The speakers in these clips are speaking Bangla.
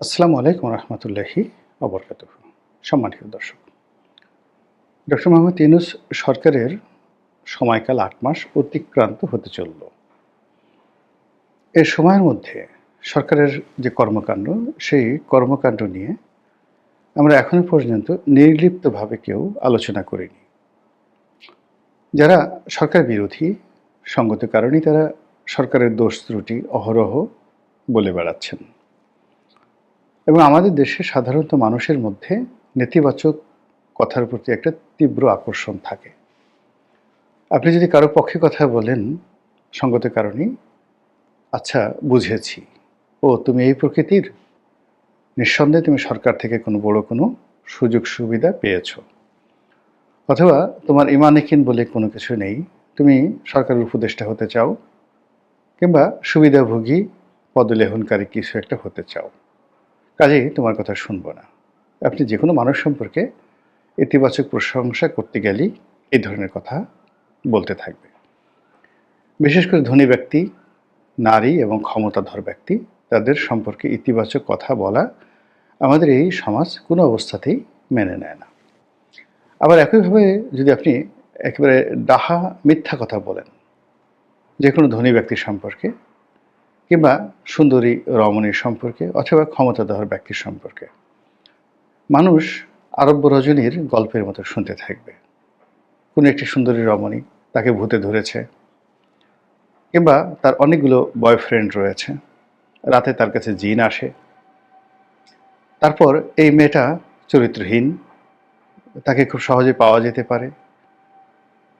আসসালামু আলাইকুম রহমতুল্লাহি অবরকাত সম্মানিত দর্শক, ডক্টর মোহাম্মদ ইউনুস সরকারের সময়কাল আট মাস অতিক্রান্ত হতে চলল। এর সময়ের মধ্যে সরকারের যে কর্মকাণ্ড, সেই কর্মকাণ্ড নিয়ে আমরা এখনও পর্যন্ত নির্লিপ্তভাবে কেউ আলোচনা করিনি। যারা সরকার বিরোধী, সঙ্গত কারণেই তারা সরকারের দোষ ত্রুটি অহরহ বলে বেড়াচ্ছেন। এবং আমাদের দেশে সাধারণত মানুষের মধ্যে নেতিবাচক কথার প্রতি একটা তীব্র আকর্ষণ থাকে। আপনি যদি কারও পক্ষে কথা বলেন সঙ্গত কারণেই আচ্ছা বুঝেছি। ও, তুমি এই প্রকৃতির? নিঃসন্দেহে তুমি সরকার থেকে কোনো বড় কোনো সুযোগ সুবিধা পেয়েছ। অথবা তোমার ইমানিকিন বলে কোনো কিছু নেই। তুমি সরকারের উপদেষ্টা হতে চাও কিংবা সুবিধাভোগী পদলেহনকারী কিছু একটা হতে চাও। কাজেই তোমার কথা শুনব না। আপনি যে কোনো মানুষ সম্পর্কে ইতিবাচক প্রশংসা করতে গেলেই এই ধরনের কথা বলতে থাকবে। বিশেষ করে ধনী ব্যক্তি, নারী এবং ক্ষমতাধর ব্যক্তি, তাদের সম্পর্কে ইতিবাচক কথা বলা আমাদের এই সমাজ কোনো অবস্থাতেই মেনে নেয় না। আবার একইভাবে যদি আপনি একেবারে ডাহা মিথ্যা কথা বলেন যে কোনো ধনী ব্যক্তির সম্পর্কে কিংবা সুন্দরী রমণীর সম্পর্কে অথবা ক্ষমতাধর ব্যক্তির সম্পর্কে। মানুষ আরব্য রজনীর গল্পের মতো শুনতে থাকবে। কোনো একটি সুন্দরী রমণী তাকে ভূতে ধরেছে কিংবা তার অনেকগুলো বয়ফ্রেন্ড রয়েছে। রাতে তার কাছে জিন আসে। তারপর এই মেয়েটা চরিত্রহীন, তাকে খুব সহজে পাওয়া যেতে পারে।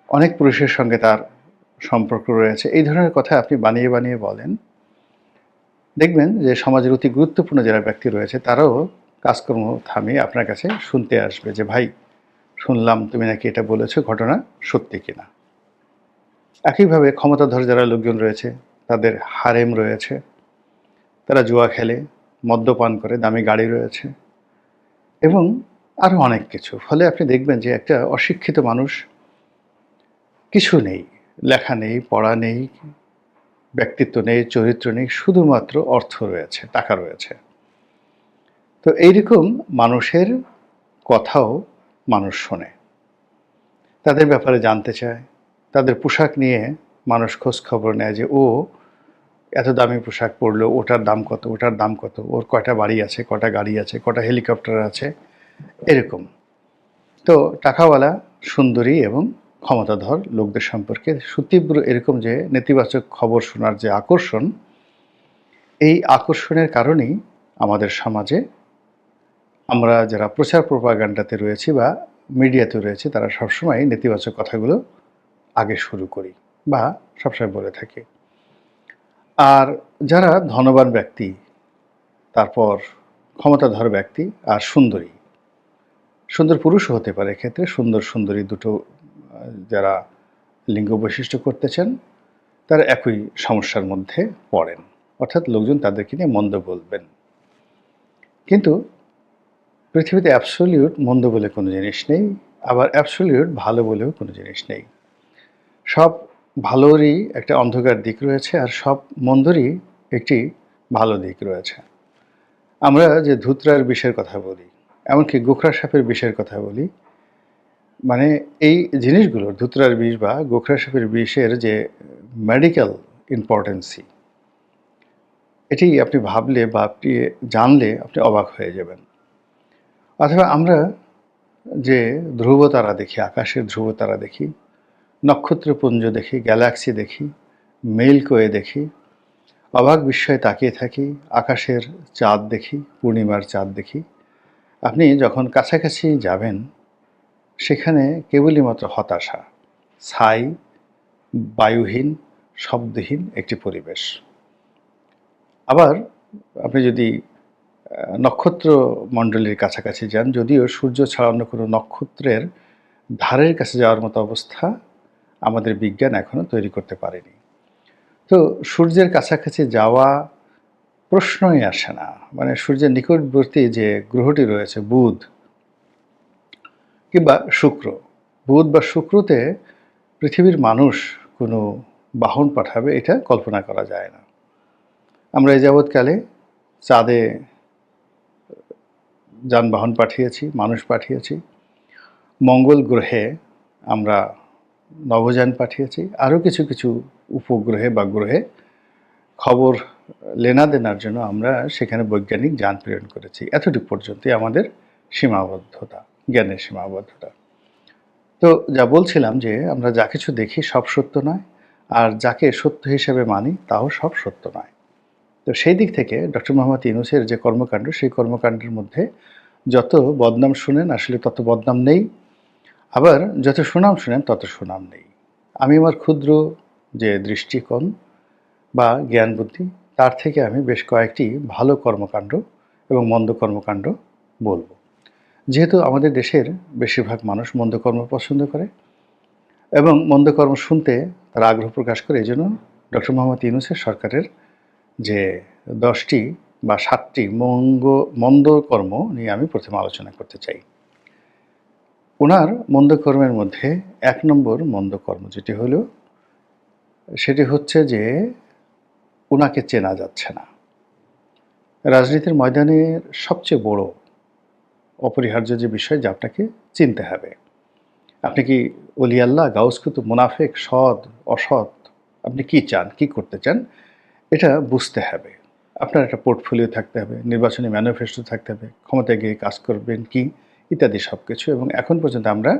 অনেক পুরুষের সঙ্গে তার সম্পর্ক রয়েছে। এই ধরনের কথা আপনি বানিয়ে বানিয়ে বলেন। দেখবেন যে সমাজের অতি গুরুত্বপূর্ণ যারা ব্যক্তি রয়েছে, তারাও কাজকর্ম থামিয়ে আপনার কাছে শুনতে আসবে যে, ভাই, শুনলাম তুমি নাকি এটা বলেছ, ঘটনা সত্যি কিনা? একইভাবে ক্ষমতাধর যারা লোকজন রয়েছে, তাদের হারেম রয়েছে, তারা জুয়া খেলে, মদ্যপান করে, দামি গাড়ি রয়েছে এবং আরও অনেক কিছু। ফলে আপনি দেখবেন যে একটা অশিক্ষিত মানুষ কিছু নেই, লেখা নেই, পড়া নেই ব্যক্তিত্ব নেই, চরিত্র নেই, শুধুমাত্র অর্থ রয়েছে, টাকা রয়েছে। তো এইরকম মানুষের কথাও মানুষ শোনে। তাদের ব্যাপারে জানতে চায়। তাদের পোশাক নিয়ে মানুষ খোঁজ খবর নেয় যে, ও এত দামি পোশাক পরলো, ওটার দাম কত, ওটার দাম কত, ওর কয়টা বাড়ি আছে কটা গাড়ি আছে কটা হেলিকপ্টার আছে? এরকম। তো টাকাওয়ালা সুন্দরী এবং ক্ষমতাধর লোকদের সম্পর্কে সুতীব্র এরকম যে নেতিবাচক খবর শোনার যে আকর্ষণ, এই আকর্ষণের কারণেই আমাদের সমাজে আমরা যারা প্রচার প্রপাগান্ডাতে রয়েছি বা মিডিয়াতে রয়েছে, তারা সবসময় নেতিবাচক কথাগুলো আগে শুরু করি বা সবসময় বলে থাকি। আর যারা ধনবান ব্যক্তি, তারপর ক্ষমতাধর ব্যক্তি আর সুন্দরী, সুন্দর পুরুষও হতে পারে এক্ষেত্রে সুন্দর সুন্দরী দুটো যারা লিঙ্গ বৈশিষ্ট্য করতেছেন, তারা একই সমস্যার মধ্যে পড়েন। অর্থাৎ লোকজন তাদেরকে নিয়ে মন্দ বলবেন। কিন্তু পৃথিবীতে অ্যাবসলিউট মন্দ বলে কোনো জিনিস নেই, আবার অ্যাবসলিউট ভালো বলেও কোনো জিনিস নেই। সব ভালোরই একটা অন্ধকার দিক রয়েছে আর সব মন্দরই একটি ভালো দিক রয়েছে। আমরা যে ধুতরার বিষের কথা বলি, এমনকি গোখরা সাপের বিষের কথা বলি মানে এই জিনিসগুলোর, ধুতরার বিষ বা গোখরা সাপের বিষের যে মেডিকেল ইম্পর্টেন্সি এটি আপনি ভাবলে বা আপনি জানলে আপনি অবাক হয়ে যাবেন। অথবা আমরা যে ধ্রুবতারা দেখি, আকাশের ধ্রুবতারা দেখি, নক্ষত্রপুঞ্জ দেখি গ্যালাক্সি দেখি, মেলকোয়ে দেখি, অবাক বিস্ময়ে তাকিয়ে থাকি, আকাশের চাঁদ দেখি, পূর্ণিমার চাঁদ দেখি, আপনি যখন কাছাকাছি যাবেন সেখানে কেবলই মাত্র হতাশা, ছাই, বায়ুহীন, শব্দহীন একটি পরিবেশ। আবার আপনি যদি নক্ষত্র মণ্ডলীর কাছাকাছি যান, যদিও সূর্য ছাড়া অন্য কোনো নক্ষত্রের ধারের কাছে যাওয়ার মতো অবস্থা আমাদের বিজ্ঞান এখনও তৈরি করতে পারেনি। তো সূর্যের কাছাকাছি যাওয়া প্রশ্নই আসে না। মানে সূর্যের নিকটবর্তী যে গ্রহটি রয়েছে, বুধ কিংবা শুক্র। বুধ বা শুক্রতে পৃথিবীর মানুষ কোনো বাহন পাঠাবে, এটা কল্পনা করা যায় না। আমরা এই যাবৎকালে চাঁদে যানবাহন পাঠিয়েছি, মানুষ পাঠিয়েছি। মঙ্গল গ্রহে আমরা নভোযান পাঠিয়েছি। আরও কিছু কিছু উপগ্রহে বা গ্রহে খবর লেনাদেনার জন্য আমরা সেখানে বৈজ্ঞানিক যান প্রেরণ করেছি। এতটুকু পর্যন্তই আমাদের সীমাবদ্ধতা। জ্ঞানের সীমাবদ্ধতা। তো যা বলছিলাম যে, আমরা যা কিছু দেখি সব সত্য নয়, আর যাকে সত্য হিসেবে মানি তাও সব সত্য নয়। তো সেই দিক থেকে ডক্টর মোহাম্মদ ইউনুসের যে কর্মকাণ্ড, সেই কর্মকাণ্ডের মধ্যে যত বদনাম শুনেন, আসলে তত বদনাম নেই। আবার যত সুনাম শুনেন, তত সুনাম নেই। আমি আমার ক্ষুদ্র যে দৃষ্টিকোণ বা জ্ঞান বুদ্ধি, তার থেকে আমি বেশ কয়েকটি ভালো কর্মকাণ্ড এবং মন্দ কর্মকাণ্ড বলব। যেহেতু আমাদের দেশের বেশিরভাগ মানুষ মন্দ কর্ম পছন্দ করে এবং মন্দ কর্ম শুনতে তারা আগ্রহ প্রকাশ করে এই জন্য ডক্টর মোহাম্মদ ইউনুসের সরকারের যে দশটি বা সাতটি মঙ্গ মন্দ কর্ম নিয়ে আমি প্রথমে আলোচনা করতে চাই। ওনার মন্দ কর্মের মধ্যে এক নম্বর মন্দ কর্ম যেটি হলো, সেটি হচ্ছে যে ওনাকে চেনা যাচ্ছে না। রাজনীতির ময়দানের সবচেয়ে বড় অপরিহার্য যে বিষয় যা আপনাকে চিনতে হবে। আপনি কি অলি আল্লাহ মুনাফেক, সৎ, অসৎ, আপনি কি চান, কি করতে চান, এটা বুঝতে হবে। আপনার একটা পোর্টফোলিও থাকতে হবে, নির্বাচনী ম্যানিফেস্টো থাকতে হবে, ক্ষমতায় গিয়ে কাজ করবেন কি, ইত্যাদি সব কিছু এবং এখন পর্যন্ত আমরা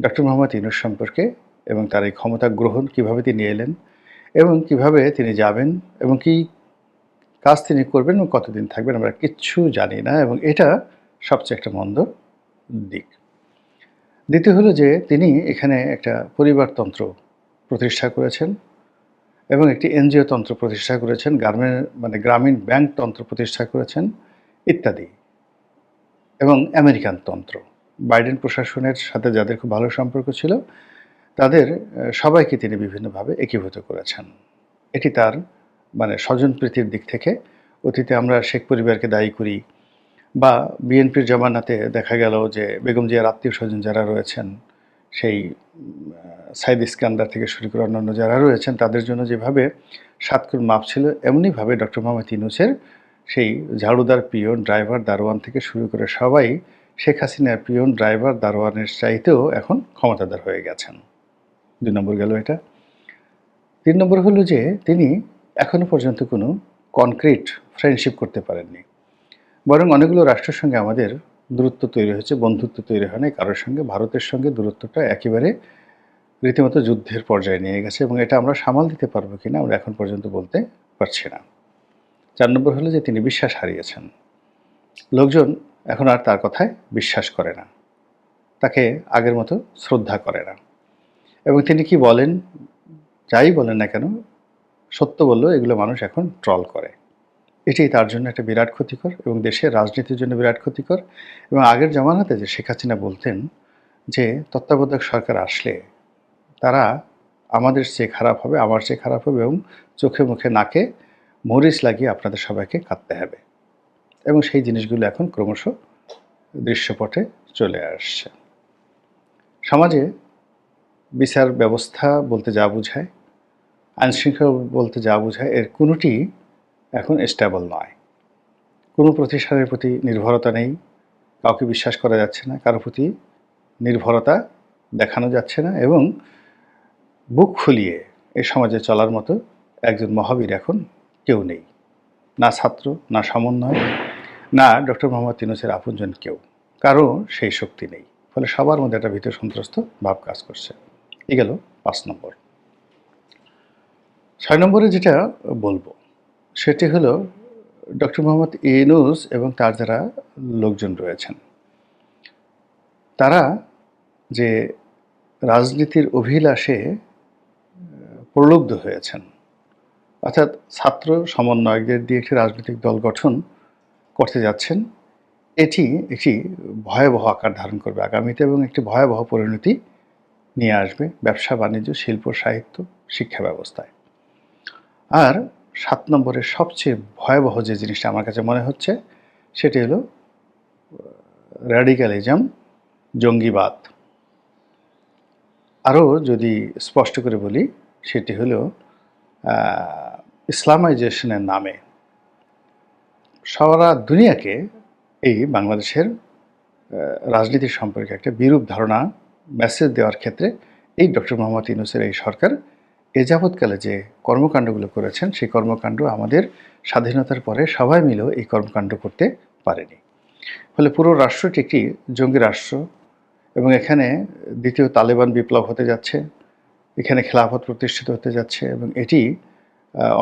ডক্টর মোহাম্মদ ইনুস সম্পর্কে এবং তার এই ক্ষমতা গ্রহণ কীভাবে তিনি এলেন এবং কীভাবে তিনি যাবেন এবং কি কাজ তিনি করবেন এবং কতদিন থাকবেন আমরা কিচ্ছু জানি না এবং এটা সবচেয়ে একটা মন্দ দিক। দ্বিতীয় হলো যে, তিনি এখানে একটা পরিবারতন্ত্র প্রতিষ্ঠা করেছেন এবং একটি এনজিও তন্ত্র প্রতিষ্ঠা করেছেন গ্রামীণ মানে গ্রামীণ ব্যাংক তন্ত্র প্রতিষ্ঠা করেছেন, ইত্যাদি। এবং আমেরিকান তন্ত্র। বাইডেন প্রশাসনের সাথে যাদের খুব ভালো সম্পর্ক ছিল, তাদের সবাইকে তিনি বিভিন্নভাবে একীভূত করেছেন। এটি তার মানে স্বজনপ্রীতির দিক থেকে। অতীতে আমরা শেখ পরিবারকে দায়ী করি বা বিএনপির জমানাতে দেখা গেল যে বেগম জিয়ার আত্মীয় স্বজন যারা রয়েছেন, সেই সাইদ ইস্কান্দার থেকে শুরু করে অন্যান্য যারা রয়েছেন, তাদের জন্য যেভাবে সাতকুর মাপ ছিল, এমনিভাবে ডক্টর মোহাম্মদ ইনুসের সেই ঝাড়ুদার পিয়ন, ড্রাইভার দারোয়ান থেকে শুরু করে সবাই শেখ হাসিনার পিয়ন, ড্রাইভার দারোয়ানের চাইতেও এখন ক্ষমতাদার হয়ে গেছেন। দুই নম্বর গেল এটা। তিন নম্বর হলো যে তিনি এখনও পর্যন্ত কোনো কনক্রিট ফ্রেন্ডশিপ করতে পারেননি। বরং অনেকগুলো রাষ্ট্রের সঙ্গে আমাদের দূরত্ব তৈরি হয়েছে, বন্ধুত্ব তৈরি হয় না কারোর সঙ্গে, ভারতের সঙ্গে দূরত্বটা একেবারে রীতিমতো যুদ্ধের পর্যায়ে নিয়ে গেছে এবং এটা আমরা সামাল দিতে পারব কিনা আমরা এখন পর্যন্ত বলতে পারছি না। চার নম্বর হলো যে তিনি বিশ্বাস হারিয়েছেন। লোকজন এখন আর তার কথায় বিশ্বাস করে না। তাকে আগের মতো শ্রদ্ধা করে না। এবং তিনি কি বলেন, যাই বলেন না কেন, সত্য বললেও এগুলো মানুষ এখন ট্রল করে। এটি তার জন্য একটা বিরাট ক্ষতিকর এবং দেশের রাজনীতির জন্য বিরাট ক্ষতিকর। এবং আগের জমানাতে যে শেখ হাসিনা বলতেন যে, তত্ত্বাবধায়ক সরকার আসলে তারা আমাদের চেয়ে খারাপ হবে, আমার চেয়ে খারাপ হবে এবং চোখে মুখে নাকে মরিচ লাগিয়ে আপনাদের সবাইকে কাঁদতে হবে। এবং সেই জিনিসগুলো এখন ক্রমশ দৃশ্যপটে চলে আসছে। সমাজে বিচার ব্যবস্থা বলতে যা বোঝায়, আইনশৃঙ্খলা বলতে যা বোঝায়, এর কোনোটি এখন স্টেবল নয়। কোনো প্রতিষ্ঠানের প্রতি নির্ভরতা নেই, কাউকে বিশ্বাস করা যাচ্ছে না, কারও প্রতি নির্ভরতা দেখানো যাচ্ছে না এবং বুক খুলিয়ে এ সমাজে চলার মতো একজন মহাবীর এখন কেউ নেই। না ছাত্র, না সমন্বয়, না ডক্টর মোহাম্মদ তিনুসের আপনজন কেউ। কারও সেই শক্তি নেই, ফলে সবার মধ্যে একটা ভীত সন্ত্রস্ত ভাব কাজ করছে। এ গেল পাঁচ নম্বর। ছয় নম্বরে যেটা বলব সেটি হলো ডক্টর মোহাম্মদ ইনুস এবং তার যারা লোকজন রয়েছেন। তারা যে রাজনীতির অভিলাষে প্রলুব্ধ হয়েছেন, অর্থাৎ ছাত্র সমন্বয়কদের দিয়ে একটি রাজনৈতিক দল গঠন করতে যাচ্ছেন, এটি একটি ভয়াবহ আকার ধারণ করবে আগামীতে এবং একটি ভয়াবহ পরিণতি নিয়ে আসবে ব্যবসা, বাণিজ্য, শিল্প, সাহিত্য, শিক্ষা ব্যবস্থায়। আর সাত নম্বরের সবচেয়ে ভয়াবহ যে জিনিসটা আমার কাছে মনে হচ্ছে, সেটি হলো র্যাডিক্যালিজম জঙ্গিবাদ। আরও যদি স্পষ্ট করে বলি, সেটি হলো ইসলামাইজেশনের নামে সারা দুনিয়াকে এই বাংলাদেশের রাজনীতি সম্পর্কে একটা বিরূপ ধারণা মেসেজ দেওয়ার ক্ষেত্রে এই ডক্টর মোহাম্মদ ইউনুসের এই সরকার এ যাবৎকালে যে কর্মকাণ্ডগুলো করেছেন, সেই কর্মকাণ্ড আমাদের স্বাধীনতার পরে সবাই মিলেও এই কর্মকাণ্ড করতে পারেনি। ফলে পুরো রাষ্ট্রটি একটি জঙ্গি রাষ্ট্র এবং এখানে দ্বিতীয় তালেবান বিপ্লব হতে যাচ্ছে, এখানে খেলাফত প্রতিষ্ঠিত হতে যাচ্ছে এবং এটি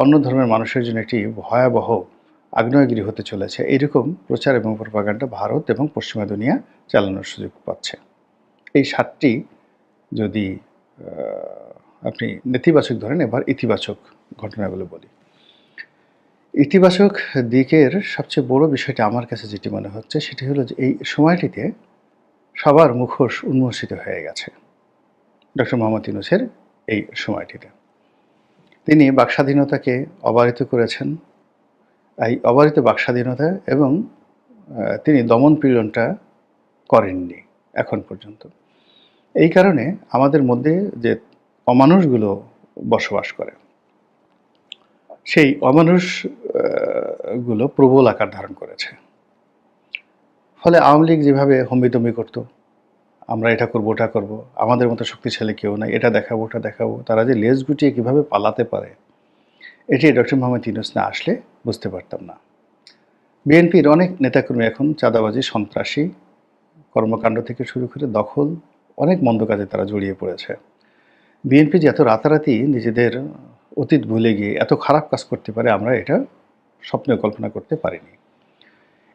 অন্য ধর্মের মানুষের জন্য একটি ভয়াবহ আগ্নেয়গিরি হতে চলেছে। এইরকম প্রচার এবং প্রপাগান্ডা ভারত এবং পশ্চিমা দুনিয়া চালানোর সুযোগ পাচ্ছে। এই সাতটি যদি আপনি নেতিবাচক ধরেন, এবার ইতিবাচক ঘটনাগুলো বলি। ইতিবাচক দিকের সবচেয়ে বড় বিষয়টি আমার কাছে যেটি মনে হচ্ছে, সেটি হলো যে এই সময়টিতে সবার মুখোশ উন্মোচিত হয়ে গেছে। ডক্টর মোহাম্মদ ইউনুসের এই সময়টিতে। তিনি বাকস্বাধীনতাকে অবারিত করেছেন। এই অবারিত বাকস্বাধীনতা এবং তিনি দমন পীড়নটা করেননি এখন পর্যন্ত। এই কারণে আমাদের মধ্যে যে অমানুষগুলো বসবাস করে। সেই অমানুষগুলো প্রবল আকার ধারণ করেছে। ফলে আওয়ামী লীগ যেভাবে হম্বিতম্বি করত, আমরা এটা করব, ওটা করব, আমাদের মতো শক্তিশালী কেউ নাই, এটা দেখাবো, ওটা দেখাবো, তারা যে লেজ গুটিয়ে কীভাবে পালাতে পারে, এটি ডক্টর মোহাম্মদ ইউনুস না আসলে বুঝতে পারতাম না। বিএনপির অনেক নেতাকর্মী এখন চাঁদাবাজি, সন্ত্রাসী, কর্মকাণ্ড থেকে শুরু করে দখল, অনেক মন্দ কাজে তারা জড়িয়ে পড়েছে। বিএনপি যে এত রাতারাতি নিজেদের অতীত ভুলে গিয়ে এত খারাপ কাজ করতে পারে, আমরা এটা স্বপ্নে কল্পনা করতে পারিনি।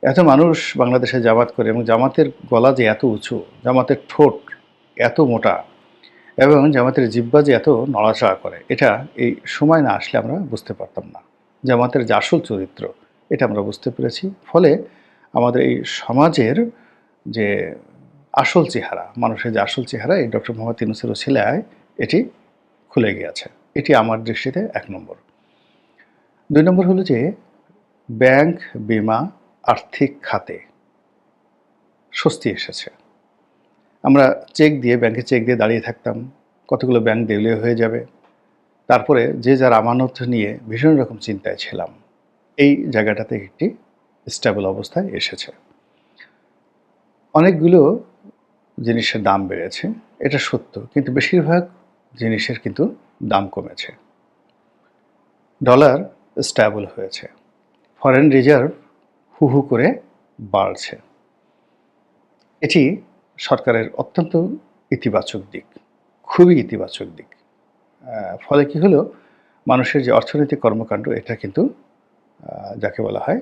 এত মানুষ বাংলাদেশে জামাত করে এবং জামাতের গলা যে এত উঁচু, জামাতের ঠোঁট এত মোটা এবং জামাতের জিব্বা যে এত নড়াচড়া করে, এটা এই সময় না আসলে আমরা বুঝতে পারতাম না। জামাতের যে আসল চরিত্র, এটা আমরা বুঝতে পেরেছি। ফলে আমাদের এই সমাজের যে আসল চেহারা, মানুষের যে আসল চেহারা, এই ডক্টর মোহাম্মদ ইউনুসের ছেলেয় এটি খুলে গিয়েছে। এটি আমার দৃষ্টিতে এক নম্বর। দুই নম্বর হলো যে, ব্যাংক বিমা আর্থিক খাতে স্বস্তি এসেছে। আমরা চেক দিয়ে, ব্যাংকে চেক দিয়ে দাঁড়িয়ে থাকতাম, কতগুলো ব্যাংক দেউলিয়া হয়ে যাবে। তারপরে যে যার আমানত নিয়ে ভীষণ রকম চিন্তায় ছিলাম। এই জায়গাটাতে একটি স্টেবল অবস্থায় এসেছে। অনেকগুলো জিনিসের দাম বেড়েছে, এটা সত্য। কিন্তু বেশিরভাগ জিনিসের কিন্তু দাম কমেছে। ডলার স্ট্যাবল হয়েছে। ফরেন রিজার্ভ হু হু করে বাড়ছে। এটি সরকারের অত্যন্ত ইতিবাচক দিক, খুবই ইতিবাচক দিক। ফলে কি হলো? মানুষের যে অর্থনৈতিক কর্মকাণ্ড, এটা কিন্তু যাকে বলা হয়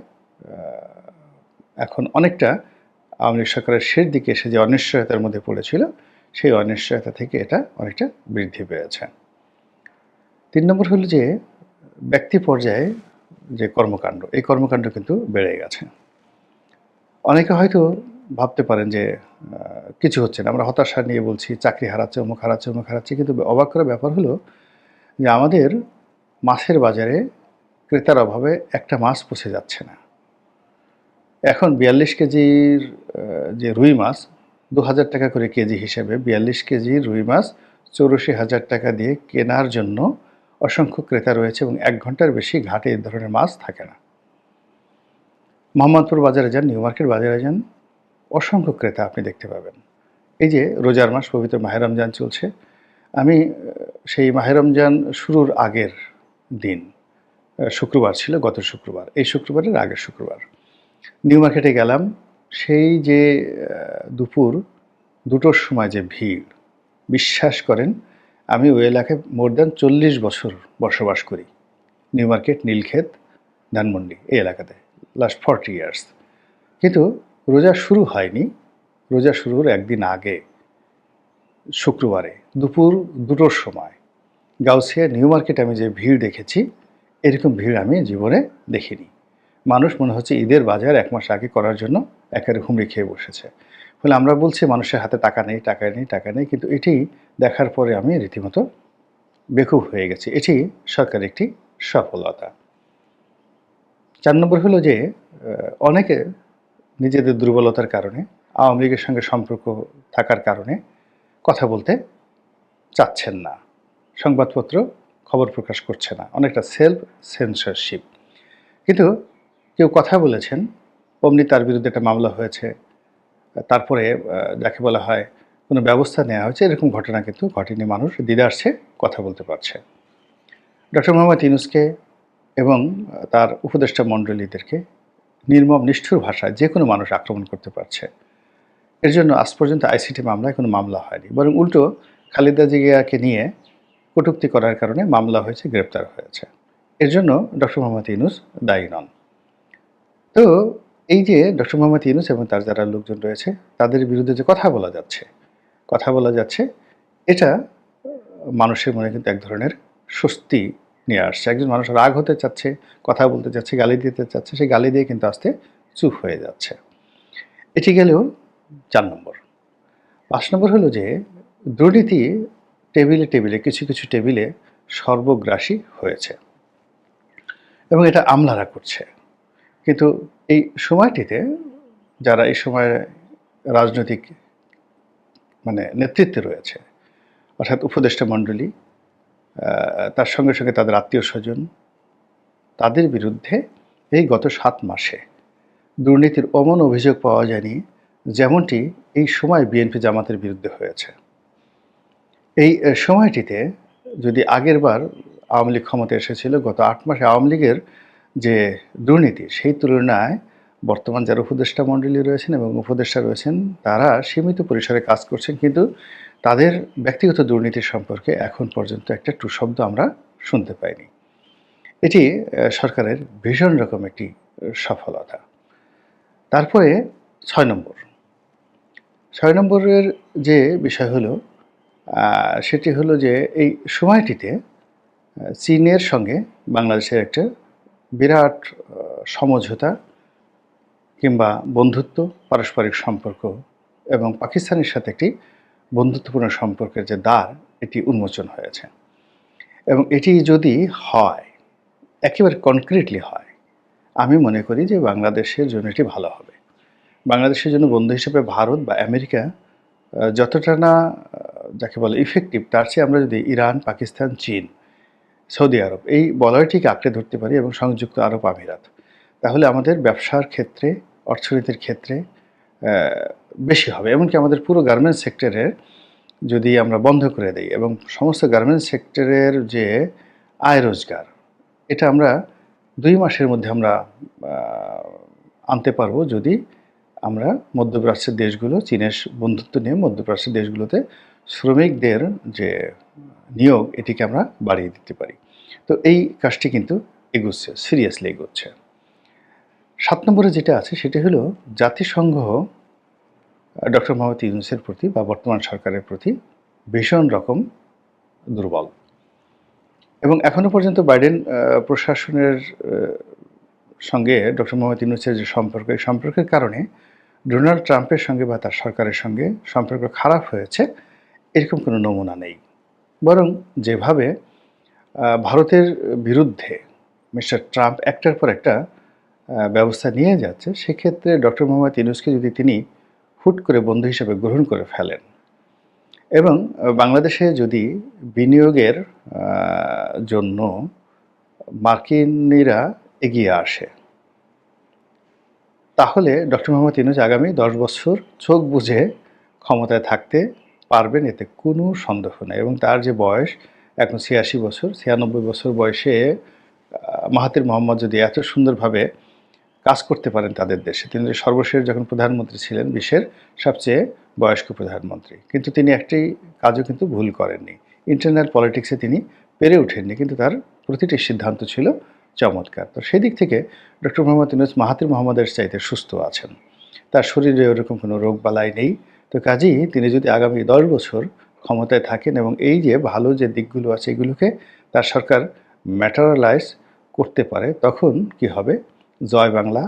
এখন অনেকটা আওয়ামী সরকারের শেষ দিকে এসে যে অনিশ্চয়তার মধ্যে পড়েছিল সেই অনিশ্চয়তা থেকে এটা অনেকটা বৃদ্ধি পেয়েছে। তিন নম্বর হলো যে, ব্যক্তি পর্যায়ে যে কর্মকাণ্ড, এই কর্মকাণ্ড কিন্তু বেড়ে গেছে। অনেকে হয়তো ভাবতে পারেন যে কিছু হচ্ছে না। আমরা হতাশা নিয়ে বলছি, চাকরি হারাচ্ছে, অমুক হারাচ্ছে অমুক হারাচ্ছে, কিন্তু অবাক করার ব্যাপার হলো যে, আমাদের মাছের বাজারে ক্রেতার অভাবে একটা মাছ পচে যাচ্ছে না। এখন বিয়াল্লিশ কেজির যে রুই মাছ দু হাজার টাকা করে কেজি হিসেবে বিয়াল্লিশ কেজি রুই মাছ, চৌরাশি হাজার টাকা দিয়ে কেনার জন্য অসংখ্য ক্রেতা রয়েছে এবং এক ঘণ্টার বেশি ঘাটে এই ধরনের মাছ থাকে না। মোহাম্মদপুর বাজারে যান, নিউ মার্কেট বাজারে যান, অসংখ্য ক্রেতা আপনি দেখতে পাবেন। এই যে রোজার মাস, পবিত্র মাহেরমজান চলছে। আমি, সেই মাহেরমজান শুরুর আগের দিন, শুক্রবার ছিল, গত শুক্রবার। এই শুক্রবারের আগের শুক্রবার। নিউ মার্কেটে গেলাম সেই যে দুপুর, দুটোর সময় যে ভিড়, বিশ্বাস করেন, আমি ওই এলাকায় মোর দ্যান চল্লিশ বছর বসবাস করি। নিউ মার্কেট, নীলক্ষেত, ধানমন্ডি, এই এলাকাতে লাস্ট ফর্টি ইয়ার্স কিন্তু রোজা শুরু হয়নি। রোজা শুরুর একদিন আগে, শুক্রবারে, দুপুর দুটোর সময়। গাউসিয়া, নিউ মার্কেটে আমি যে ভিড় দেখেছি, এরকম ভিড় আমি জীবনে দেখিনি। মানুষ মনে হচ্ছে ঈদের বাজার এক মাস আগে করার জন্য একেবারে হুমড়ি খেয়ে বসেছে। ফলে আমরা বলছি, মানুষের হাতে টাকা নেই টাকা নেই টাকা নেই। কিন্তু এটি দেখার পরে আমি রীতিমতো বেকুব হয়ে গেছি। এটি সরকারের একটি সফলতা। চার নম্বর হলো যে অনেকে নিজেদের দুর্বলতার কারণে, আওয়ামী লীগের সঙ্গে সম্পর্ক থাকার কারণে কথা বলতে চাচ্ছেন না। সংবাদপত্র খবর প্রকাশ করছে না। অনেকটা সেলফ সেন্সরশিপ কিন্তু কেউ কথা বলেছেন অমনি তার বিরুদ্ধে একটা মামলা হয়েছে। তারপরে যাকে বলা হয় কোনো ব্যবস্থা নেওয়া হয়েছে, এরকম ঘটনা কিন্তু ঘটেনি। মানুষ দিদারছে কথা বলতে পারছে। ডক্টর মোহাম্মদ ইউনুসকে এবং তার উপদেষ্টা মণ্ডলীদেরকে নির্মম, নিষ্ঠুর ভাষায় যে কোনো মানুষ আক্রমণ করতে পারছে। এর জন্য আজ পর্যন্ত আইসিটি মামলায় কোনো মামলা হয়নি। বরং উল্টো খালেদা জিগিয়াকে নিয়ে কটুক্তি করার কারণে মামলা হয়েছে, গ্রেপ্তার হয়েছে। এর জন্য ডক্টর মোহাম্মদ ইউনুস দায়ী নন। তো এই যে ডক্টর মোহাম্মদ ইউনুস এবং তার যারা লোকজন রয়েছে, তাদের বিরুদ্ধে যে কথা বলা যাচ্ছে, কথা বলা যাচ্ছে, এটা মানুষের মনে কিন্তু এক ধরনের স্বস্তি নিয়ে আসছে। একজন মানুষ রাগ হতে চাচ্ছে, কথা বলতে চাচ্ছে, গালি দিতে চাচ্ছে, সেই গালি দিয়ে কিন্তু আস্তে চুপ হয়ে যাচ্ছে। এটি গেলেও চার নম্বর। পাঁচ নম্বর হলো যে, দুর্নীতি টেবিলে টেবিলে, কিছু কিছু টেবিলে সর্বগ্রাসী হয়েছে এবং এটা আমলারা করছে। কিন্তু এই সময়টিতে যারা এই সময়ে রাজনৈতিক মানে নেতৃত্বে রয়েছে, অর্থাৎ উপদেষ্টা মণ্ডলী তার সঙ্গে সঙ্গে তাদের আত্মীয় স্বজন, তাদের বিরুদ্ধে এই গত সাত মাসে দুর্নীতির অমন অভিযোগ পাওয়া যায়নি যেমনটি এই সময় বিএনপি জামাতের বিরুদ্ধে হয়েছে। এই সময়টিতে যদি আগের বার আওয়ামী লীগ ক্ষমতা এসেছিল, গত আট মাসে আওয়ামী লীগের যে দুর্নীতি, সেই তুলনায় বর্তমান যারা উপদেষ্টা মণ্ডলী রয়েছেন এবং উপদেষ্টা রয়েছেন, তারা সীমিত পরিসরে কাজ করছেন, কিন্তু তাদের ব্যক্তিগত দুর্নীতি সম্পর্কে এখন পর্যন্ত একটা টু শব্দ আমরা শুনতে পাইনি। এটি সরকারের ভীষণ রকম একটি সফলতা। তারপরে ছয় নম্বর। ছয় নম্বরের যে বিষয় হলো সেটি হলো যে এই সময়টিতে চীনের সঙ্গে বাংলাদেশের একটা বিরাট সমঝোতা কিংবা বন্ধুত্ব, পারস্পরিক সম্পর্ক এবং পাকিস্তানের সাথে একটি বন্ধুত্বপূর্ণ সম্পর্কের যে দ্বার, এটি উন্মোচন হয়েছে। এবং এটি যদি হয়, একেবারে কনক্রিটলি হয়, আমি মনে করি যে বাংলাদেশের জন্য এটি ভালো হবে। বাংলাদেশের জন্য বন্ধু হিসেবে ভারত বা আমেরিকা যতটা না যাকে বলে ইফেক্টিভ তার চেয়ে আমরা যদি ইরান, পাকিস্তান, চীন সৌদি আরব। এই বলয়টিকে আঁকড়ে ধরতে পারি এবং সংযুক্ত আরব আমিরাত। তাহলে আমাদের ব্যবসার ক্ষেত্রে, অর্থনীতির ক্ষেত্রে বেশি হবে। এমনকি আমাদের পুরো গার্মেন্টস সেক্টরের যদি আমরা বন্ধ করে দিই এবং সমস্ত গার্মেন্টস সেক্টরের যে আয় রোজগার, এটা আমরা দুই মাসের মধ্যে আমরা আনতে পারব যদি আমরা মধ্যপ্রাচ্যের দেশগুলো, চীনের বন্ধুত্ব নিয়ে মধ্যপ্রাচ্যের দেশগুলোতে শ্রমিকদের যে নিয়োগ, এটিকে আমরা বাড়িয়ে দিতে পারি। তো এই কাজটি কিন্তু এগোচ্ছে সিরিয়াসলি এগোচ্ছে। সাত নম্বরে যেটা আছে সেটা হলো জাতিসংঘ ডক্টর মোহাম্মদ ইউনুসের প্রতি বা বর্তমান সরকারের প্রতি ভীষণ রকম দুর্বল। এবং এখনও পর্যন্ত বাইডেন প্রশাসনের সঙ্গে ডক্টর মোহাম্মদ ইউনুসের যে সম্পর্ক, এই সম্পর্কের কারণে ডোনাল্ড ট্রাম্পের সঙ্গে বা তার সরকারের সঙ্গে সম্পর্ক খারাপ হয়েছে, এরকম কোনো নমুনা নেই। বরং যেভাবে ভারতের বিরুদ্ধে মিস্টার ট্রাম্প একটার পর একটা ব্যবস্থা নিয়ে যাচ্ছে, সেক্ষেত্রে ডক্টর মোহাম্মদ ইউনুসকে যদি তিনি হুট করে বন্ধু হিসেবে গ্রহণ করে ফেলেন এবং বাংলাদেশে যদি বিনিয়োগের জন্য মার্কিনীরা এগিয়ে আসে, তাহলে ডক্টর মোহাম্মদ ইউনুস আগামী দশ বছর চোখ বুঝে ক্ষমতায় থাকতে পারবেন, এতে কোনো সন্দেহ নেই এবং তার যে বয়স এখন ছিয়াশি বছর, ছিয়ানব্বই বছর বয়সে মাহাতির মোহাম্মদ যদি এত সুন্দরভাবে কাজ করতে পারেন তাদের দেশে, তিনি সর্বশেষ যখন প্রধানমন্ত্রী ছিলেন, বিশ্বের সবচেয়ে বয়স্ক প্রধানমন্ত্রী। কিন্তু তিনি একটি কাজও কিন্তু ভুল করেননি। ইন্টারনাল পলিটিক্সে তিনি পেরে ওঠেননি, কিন্তু তার প্রতিটি সিদ্ধান্ত ছিল চমৎকার। তো সেই দিক থেকে ডক্টর মোহাম্মদ ইউনুস মাহাতির মোহাম্মদের চাইতে সুস্থ আছেন। তার শরীরে ওরকম কোনো রোগ বালাই নেই। তো কাজেই তিনি যদি আগামী দশ বছর ক্ষমতায় থাকেন এবং এই যে ভালো যে দিকগুলো আছে এগুলোকে তার সরকার ম্যাটারালাইজ করতে পারে, তখন কি হবে? জয় বাংলা,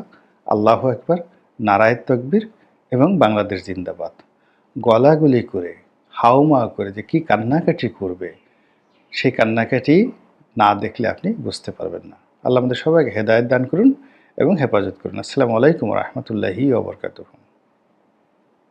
আল্লাহ একবার নারায়ণ তকবীর এবং বাংলাদেশ জিন্দাবাদ। গলাগুলি করে হাওমা করে যে কি কান্নাকাটি করবে, সেই কান্নাকাটি না দেখলে আপনি বুঝতে পারবেন না। আল্লাহ আমাদের সবাইকে হেদায়ত দান করুন এবং হেফাজত করুন। আসসালামু আলাইকুম রহমতুল্লাহি ওবরকাতুহ